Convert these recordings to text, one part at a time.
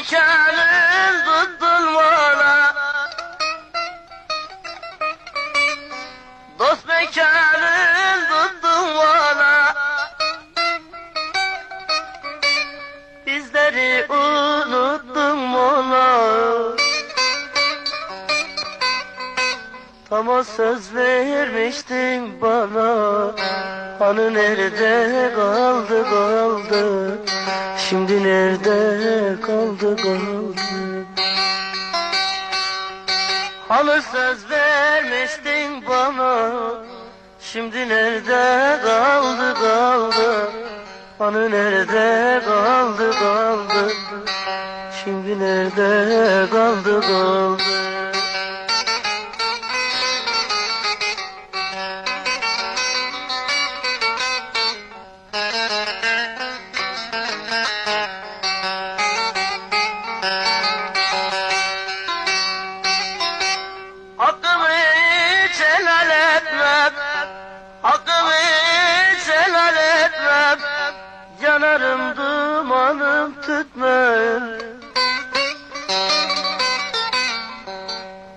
كانت ضد الولا ضد كانت ضد الولا Bizleri unuttun mola Tam o söz vermiştin bana. Hani nerede kaldı kaldı? Şimdi nerede kaldı kaldı? Hani söz vermiştin bana. Şimdi nerede kaldı kaldı? Hani nerede kaldı kaldı? Şimdi nerede kaldı kaldı dumanım tütmem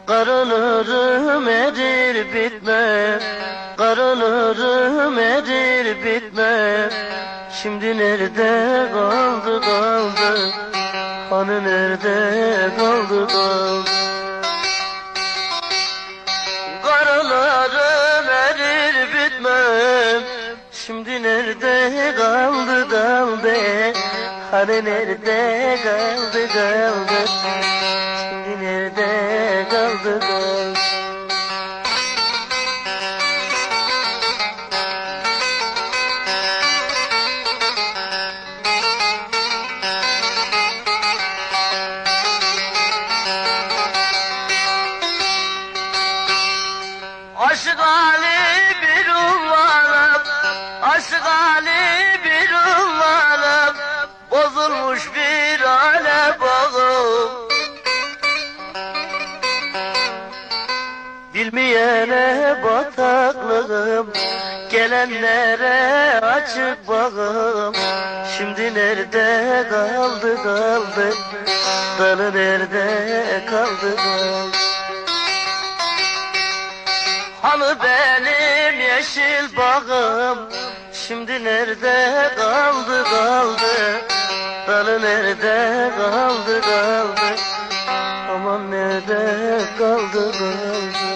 Karınırım erir bitmem Karınırım erir bitmem Şimdi nerede kaldı kaldı? Hani nerede kaldı kaldı Hani nerede kaldı kaldı? Şimdi nerede kaldı kaldı? Aşık Ali bir umarım Aşık Ali Bozulmuş bir ale bağım. Bilmeyene bataklığım Gelenlere açık bağım. Şimdi nerede kaldı kaldı? Dalı nerede kaldı? Kaldı Hani benim yeşil bağım. Şimdi nerede kaldı kaldı Dalı nerede kaldı kaldı? Aman nerede kaldı kaldı